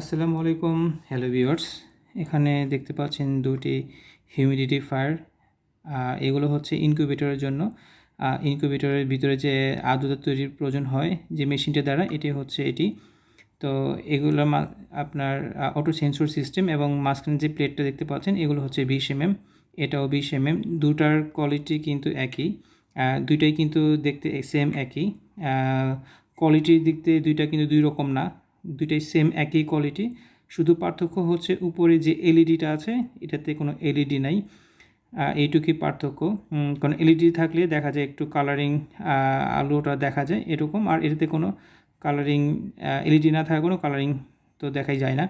আসসালামু আলাইকুম, hello viewers. এখানে দেখতে পাচ্ছেন দুটি হিউমিডিটি ফায়ার। এগুলো হচ্ছে ইনকিউবেটরের জন্য। ইনকিউবেটরের ভিতরে যে আর্দ্রতা তৈরির প্রয়োজন হয়, যে মেশিনটা দ্বারা, এটি হচ্ছে এটি। তো এগুলো আপনার অটো সেন্সর সিস্টেম এবং মাঝখানে যে প্লেটটা দেখতে পাচ্ছেন, এগুলো হচ্ছে বিশ এম এটাও বিশ এমএম। দুটার কোয়ালিটি কিন্তু একই। দুইটাই কিন্তু দেখতে সেম একই। কোয়ালিটির দিক থেকে দুইটা কিন্তু দুই রকম না। দুইটাই সেম একই কোয়ালিটি শুধু পার্থক্য হচ্ছে উপরে যে এলইডিটা আছে, এটাতে কোনো এলইডি নাই। এইটুকুই পার্থক্য। কারণ এলইডি থাকলে দেখা যায় একটু কালারিং আলোটা দেখা যায় এরকম। আর এটাতে কোনো কালারিং এলইডি না থাকা কোনো কালারিং তো দেখাই যায় না।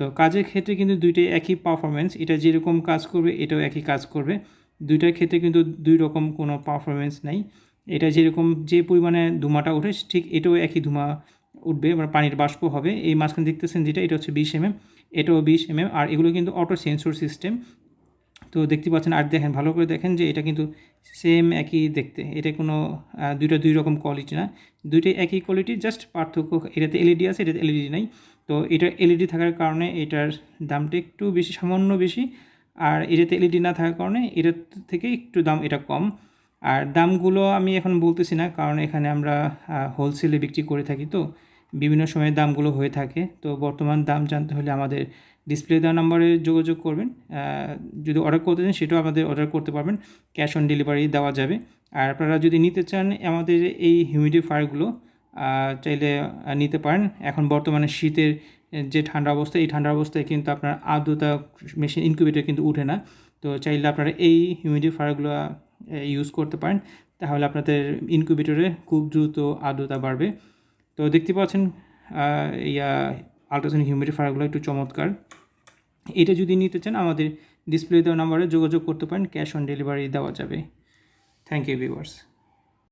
তো কাজের ক্ষেত্রে কিন্তু দুইটাই একই পারফরমেন্স এটা যেরকম কাজ করবে, এটাও একই কাজ করবে। দুইটার ক্ষেত্রে কিন্তু দুই রকম কোনো পারফরমেন্স নাই। এটা যেরকম যে পরিমাণে ধুমাটা ওঠে, ঠিক এটাও একই ধুমা উঠবে মানে পানির বাষ্প হবে। এই মাঝখানে দেখতেছেন যেটা, এটা হচ্ছে বিশ এমএম। এটাও বিশ এমএম। আর এগুলো কিন্তু অটো সেন্সর সিস্টেম তো দেখতে পাচ্ছেন, আর দেখেন, ভালো করে দেখেন যে এটা কিন্তু সেম একই দেখতে। এটা কোনো দুইটা দুই রকম কোয়ালিটি না। দুইটাই একই কোয়ালিটি জাস্ট পার্থক্য এটাতে এলইডি আছে, এটাতে এলইডি নাই। তো এটা এলইডি থাকার কারণে এটার দামটা একটু বেশি, সামান্য বেশি। আর এটাতে এলইডি না থাকার কারণে এটার থেকে একটু দাম, এটা কম। আর দামগুলো আমি এখন বলতেছি না, কারণ এখানে আমরা হোলসেলে বিক্রি করে থাকি তো। বিভিন্ন সময়ে দামগুলো হয়ে থাকে। তো বর্তমান দাম জানতে হলে আমাদের ডিসপ্লে দেওয়া নাম্বারে যোগাযোগ করবেন। যদি অর্ডার করতে চান সেটাও আমাদের অর্ডার করতে পারবেন। ক্যাশ অন ডেলিভারি দেওয়া যাবে। আর আপনারা যদি নিতে চান আমাদের এই হিউমিডিফায়ারগুলো চাইলে নিতে পারেন। এখন বর্তমানে শীতের যে ঠান্ডা অবস্থা, এই ঠান্ডা অবস্থায় কিন্তু আপনার আর্দ্রতা মেশিন ইনকিউবেটর কিন্তু উঠে না। তো চাইলে আপনারা এই হিউমিডিফায়ারগুলো ইউজ করতে পারেন। তাহলে আপনাদের ইনকিউবেটরে খুব দ্রুত আর্দ্রতা বাড়বে। তো দেখতে পাচ্ছেন ইয়া আল্ট্রাসনিক হিউমিডিফায়ারগুলো একটু চমৎকার। এটা যদি নিতে চান, আমাদের ডিসপ্লে দেওয়া নাম্বারে যোগাযোগ করতে পারেন ক্যাশ অন ডেলিভারি দেওয়া যাবে। Thank you viewers